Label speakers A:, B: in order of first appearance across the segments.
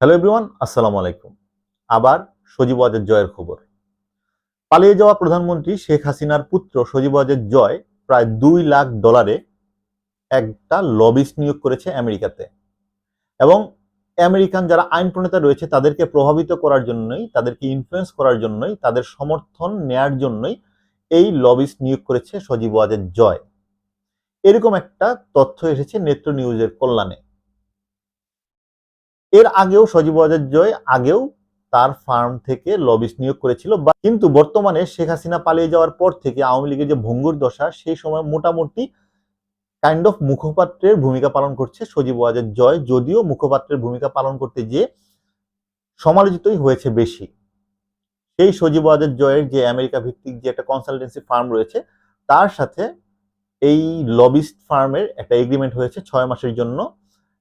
A: Hello everyone আসসালামু আলাইকুম। আবার সজীব ওয়াজের জয়ের খবর। পালিয়ে যাওয়া প্রধানমন্ত্রী শেখ হাসিনার পুত্র সজীব ওয়াজের জয় প্রায় দুই লাখ ডলারে একটা লবিস্ট নিয়োগ করেছে আমেরিকাতে। এবং আমেরিকান যারা আইন প্রণেতা রয়েছে, তাদেরকে প্রভাবিত করার জন্যই, তাদেরকে ইনফ্লুয়েন্স করার জন্যই, তাদের সমর্থন নেয়ার জন্যই এই লবিস্ট নিয়োগ করেছে সজীব ওয়াজের জয়। এরকম একটা তথ্য এসেছে নেত্র নিউজের কল্যাণে। এর আগেও সজীব ওয়াজের জয় আগেও তার ফার্ম থেকে লবিস্ট নিয়োগ করেছিল কিন্তু বর্তমানে শেখ হাসিনা পালিয়ে যাওয়ার পর থেকে আওয়ামী লীগের যে ভঙ্গুর দশা, সেই সময় মোটামুটি কাইন্ড অফ মুখপাত্রের ভূমিকা পালন করছে সজীব ওয়াজের জয়, যদিও মুখপাত্রের ভূমিকা পালন করতে গিয়ে সমালোচিতই হয়েছে বেশি। সেই সজীব ওয়াজের জয়ের যে আমেরিকা ভিত্তিক যে একটা কনসালটেন্সি ফার্ম রয়েছে, তার সাথে এই লবিস্ট ফার্মের একটা এগ্রিমেন্ট হয়েছে ছয় মাসের জন্য।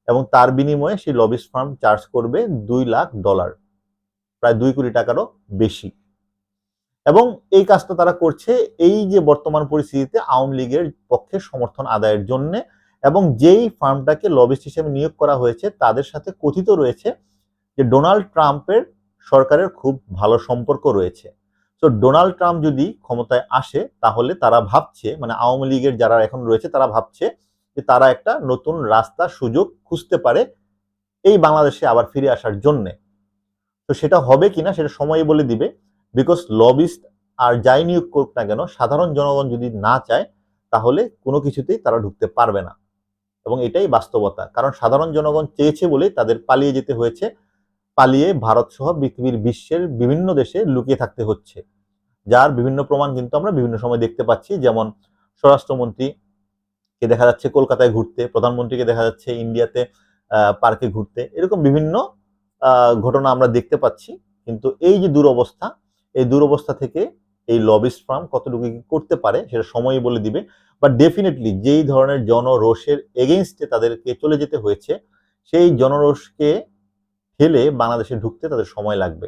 A: এবং তার বিনিময়ে সেই লবিস্ট ফার্ম চার্জ করবে দুই লাখ ডলার প্রায় দুই কোটি টাকারও বেশি। এবং এই কাজটা তারা করছে এই যে বর্তমান পরিস্থিতিতে আওয়ামী লীগের পক্ষে সমর্থন আদায়ের জন্য এবং যেই ফার্মটাকে লবিস্ট হিসেবে নিয়োগ করা হয়েছে তাদের সাথে কথিত রয়েছে যে ডোনাল্ড ট্রাম্পের সরকারের খুব ভালো সম্পর্ক রয়েছে। তো ডোনাল্ড ট্রাম্প যদি ক্ষমতায় আসে তাহলে তারা ভাবছে মানে আওয়ামী লীগের যারা এখন রয়েছে তারা ভাবছে যে তারা একটা নতুন রাস্তা, সুযোগ খুঁজতে পারে এই বাংলাদেশে আবার ফিরে আসার জন্যে। তো সেটা হবে কিনা সেটা সময় বলে দিবে। বিকজ লবিস্ট আর যাই নিয়োগ করুক না কেন, সাধারণ জনগণ যদি না চায়, তাহলে কোনো কিছুতেই তারা ঢুকতে পারবে না। এবং এটাই বাস্তবতা। কারণ সাধারণ জনগণ চেয়েছে বলেই তাদের পালিয়ে যেতে হয়েছে। পালিয়ে ভারত সহ পৃথিবীর বিশ্বের বিভিন্ন দেশে লুকিয়ে থাকতে হচ্ছে। যার বিভিন্ন প্রমাণ কিন্তু আমরা বিভিন্ন সময় দেখতে পাচ্ছি। যেমন স্বরাষ্ট্রমন্ত্রী কে দেখা যাচ্ছে কলকাতায় ঘুরতে, প্রধানমন্ত্রীকে দেখা যাচ্ছে ইন্ডিয়াতে পার্কে ঘুরতে, এরকম বিভিন্ন ঘটনা আমরা দেখতে পাচ্ছি। কিন্তু এই যে দুরবস্থা, এই দুরবস্থা থেকে এই লবিস্ট ফার্ম কতটুকু করতে পারে সেটা সময়ই বলে দিবে। বাট ডেফিনেটলি যেই ধরনের জনরোষের এগেনস্টে তাদেরকে চলে যেতে হয়েছে, সেই জনরোষকে ঠেলে বাংলাদেশে ঢুকতে তাদের সময় লাগবে।